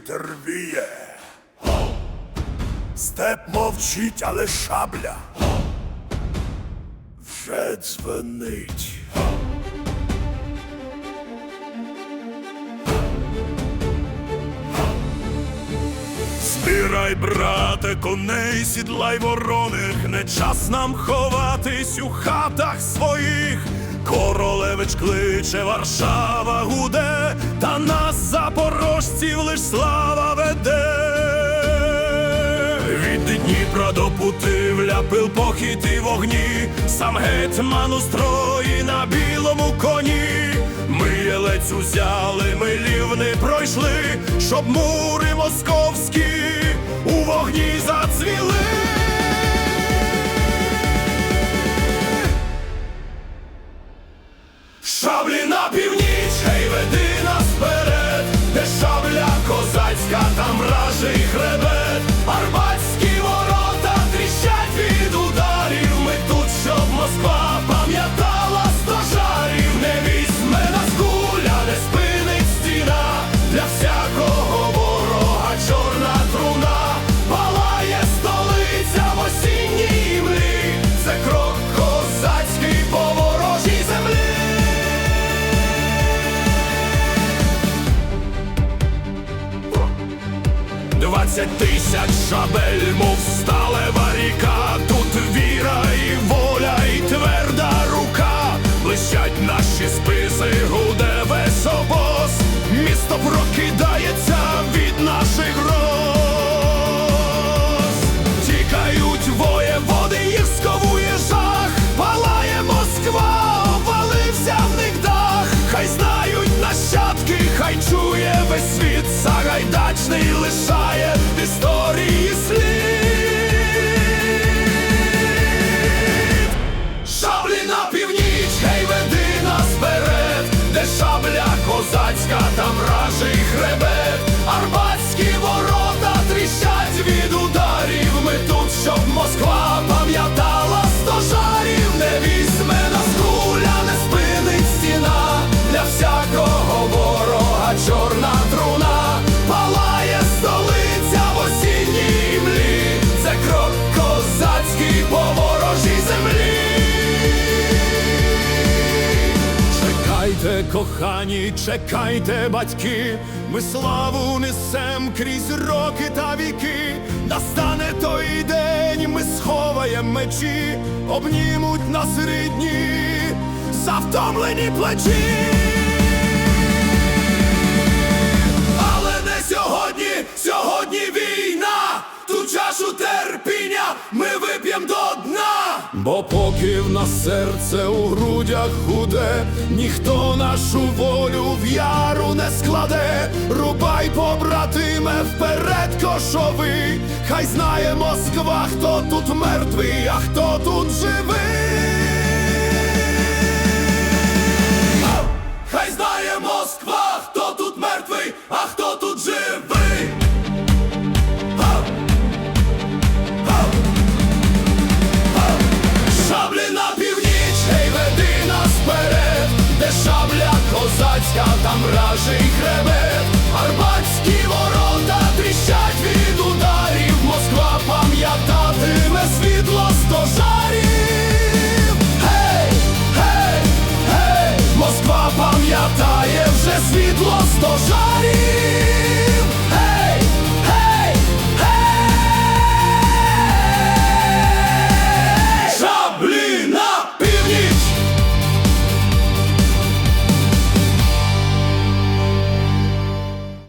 вітер віє. Степ мовчить, але шабля вже дзвенить. Збирай, брате, коней, сідлай вороних, не час нам ховатись у хатах своїх. Королевич кличе, Варшава гуде, та нас, запорожців, лиш слава веде. Від Дніпра до Путивля пил похід і вогні, сам гетьман у строї на білому коні. Ми єлець узяли, ми лівни пройшли, щоб мури московські Шаблі на північ, хей веди нас вперед, Двадцять тисяч шабель, мов сталева хай чує весь світ, Сагайдачний лишає історії слід. Кохані, чекайте, батьки, ми славу несем крізь роки та віки. Настане той день, ми сховаєм мечі, обнімуть нас рідні, завтомлені плечі. Бо поки в нас серце у грудях худе, ніхто нашу волю в яру не складе. Рубай, побратиме, вперед кошовий, хай знає Москва, хто тут мертвий, а хто тут живий. Там ражий хребет, Арбатські ворота тріщать від ударів, Москва пам'ятатиме світло стожарів. Гей, гей, гей, Москва пам'ятає вже світло сто жарів.